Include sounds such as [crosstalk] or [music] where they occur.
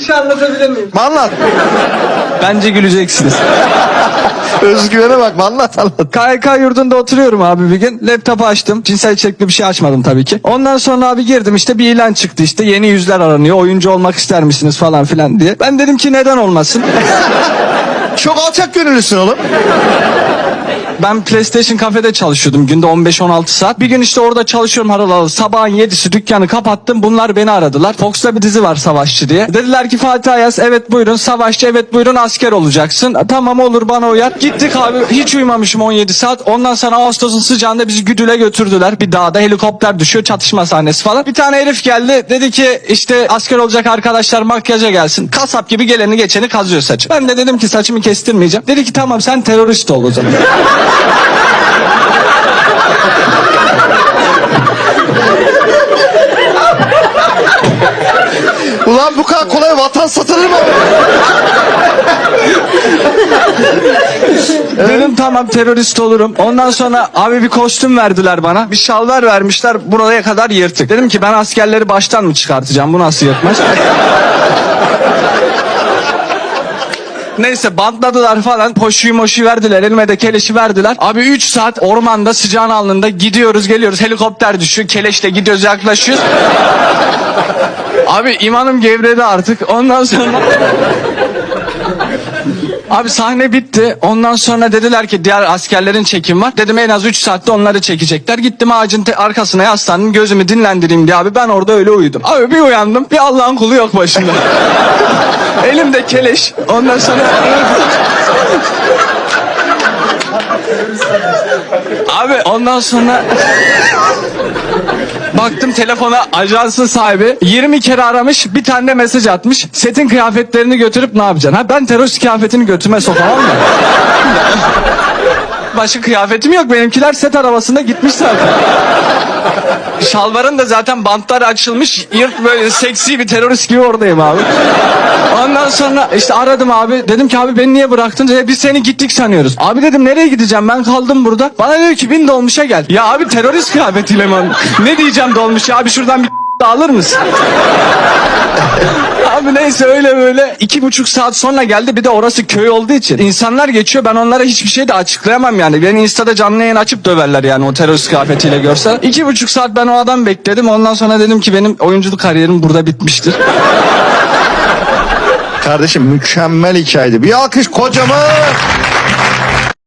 bir şey anlatabilir miyim? Anlat. Bence güleceksiniz. Özgüvene bak anlat anlat. KYK yurdunda oturuyorum abi bir gün. Laptopu açtım. Cinsel içerikli bir şey açmadım tabii ki. Ondan sonra abi girdim işte bir ilan çıktı işte. Yeni yüzler aranıyor. Oyuncu olmak ister misiniz falan filan diye. Ben dedim ki neden olmasın? Çok alçak gönüllüsün oğlum. Ben PlayStation kafede çalışıyordum günde 15-16 saat. Bir gün işte orada çalışıyorum harıl harıl. Sabahın 7'si dükkanı kapattım. Bunlar beni aradılar. Fox'ta bir dizi var Savaşçı diye. Dediler ki Fatih Ayaz evet buyurun Savaşçı evet buyurun asker olacaksın. "E, Tamam olur bana uyar. Gittik abi hiç uyumamışım 17 saat. Ondan sonra Ağustos'un sıcağında bizi Güdül'e götürdüler. Bir dağda helikopter düşüyor çatışma sahnesi falan. Bir tane herif geldi dedi ki işte asker olacak arkadaşlar makyaja gelsin. Kasap gibi geleni geçeni kazıyor saçı. Ben de dedim ki saçımı kestirmeyeceğim. Dedi ki tamam sen terörist ol o zaman. Ulan bu kadar kolay vatan satılır mı? Dedim tamam terörist olurum. Ondan sonra abi bir kostüm verdiler bana. Bir şalvar vermişler buraya kadar yırtık. Dedim ki ben askerleri baştan mı çıkartacağım? Bu nasıl yırtmaz? Neyse bantladılar falan. Poşuyu moşuyu verdiler. Elime de keleşi verdiler. Abi 3 saat ormanda sıcağın alnında gidiyoruz geliyoruz. Helikopter düşüyor. Keleşle gidiyoruz yaklaşıyoruz. [laughs] Abi imanım gevredi artık. Ondan sonra... Abi sahne bitti. Ondan sonra dediler ki diğer askerlerin çekim var. Dedim en az 3 saatte onları çekecekler. Gittim ağacın arkasına yaslandım. Gözümü dinlendireyim diye abi. Ben orada öyle uyudum. Abi bir uyandım. Bir Allah'ın kulu yok başımda. [laughs] Elimde keleş. Ondan sonra... Abi ondan sonra... Baktım telefona ajansın sahibi 20 kere aramış bir tane mesaj atmış. Setin kıyafetlerini götürüp ne yapacaksın? Ha ben terörist kıyafetini götüme sokamam mı? Başka kıyafetim yok benimkiler set arabasında gitmiş zaten. Şalvarın da zaten bantlar açılmış. Yırt böyle seksi bir terörist gibi oradayım abi. Ondan sonra işte aradım abi. Dedim ki abi beni niye bıraktın? Dedi, biz seni gittik sanıyoruz. Abi dedim nereye gideceğim ben kaldım burada. Bana dedi ki bin dolmuşa gel. Ya abi terörist kıyafetiyle mi? Ne diyeceğim dolmuşa abi şuradan bir [laughs] alır mısın? Neyse öyle böyle iki buçuk saat sonra geldi. Bir de orası köy olduğu için insanlar geçiyor. Ben onlara hiçbir şey de açıklayamam yani. Beni instada canlı yayın açıp döverler yani o terörist kıyafetiyle görse. İki buçuk saat ben o adam bekledim. Ondan sonra dedim ki benim oyunculuk kariyerim burada bitmiştir. Kardeşim mükemmel hikayeydi. Bir alkış kocaman.